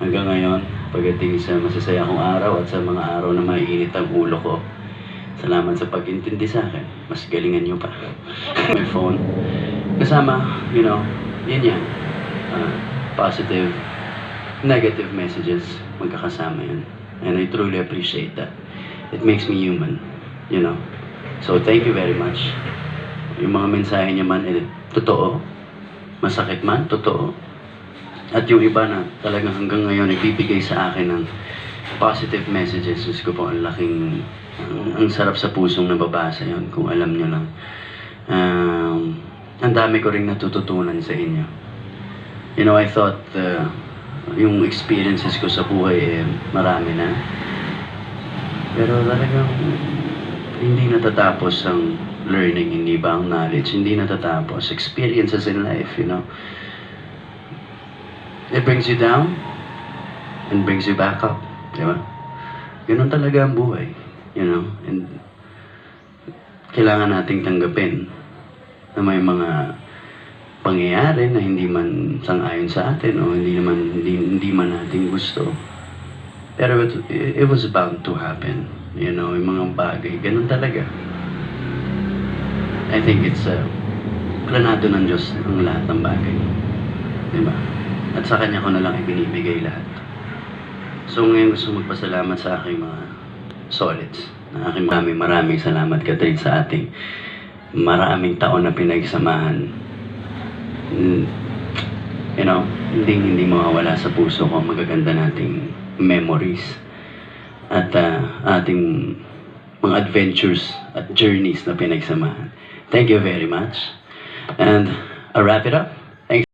hanggang ngayon, pagdating sa masasaya kong araw at sa mga araw na maiinit ang ulo ko. Salamat sa pag-intindi sa akin. Mas galingan niyo pa. My phone. Kasama, you know, yun yan. Ah, positive, negative messages. Magkakasama yun. And I truly appreciate that. It makes me human. You know. So, thank you very much. Yung mga mensahe niya man, eh, totoo. Masakit man, totoo. At yung iba na talagang hanggang ngayon nagbibigay sa akin ng positive messages. Diyos ko po, ang laking, ang, ang sarap sa pusong nababasa yon kung alam nyo lang. Um, ang dami ko rin natututunan sa inyo. You know, I thought uh, yung experiences ko sa buhay eh, marami na. Pero talagang hindi natatapos ang learning, hindi ba ang knowledge, hindi natatapos. Experiences in life, you know. It brings you down and brings you back up. Di ba? Ganun talaga ang buhay. You know? And kailangan nating tanggapin na may mga pangyayari na hindi man sang-ayon sa atin o hindi naman hindi, hindi man natin gusto. Pero it, it was bound to happen. You know, yung mga bagay. Ganun talaga. I think it's uh, planado ng Diyos ang lahat ng bagay. Di ba? At sa Kanya ko na lang ibinibigay lahat. So ngayon gusto magpasalamat sa aking mga solids. Na aking maraming maraming salamat Catherine sa ating maraming taon na pinagsamahan. Mm, You know, hindi hindi mawawala sa puso ko ang magaganda nating memories at uh, ating mga adventures at journeys na pinagsamahan. Thank you very much. And I'll wrap it up.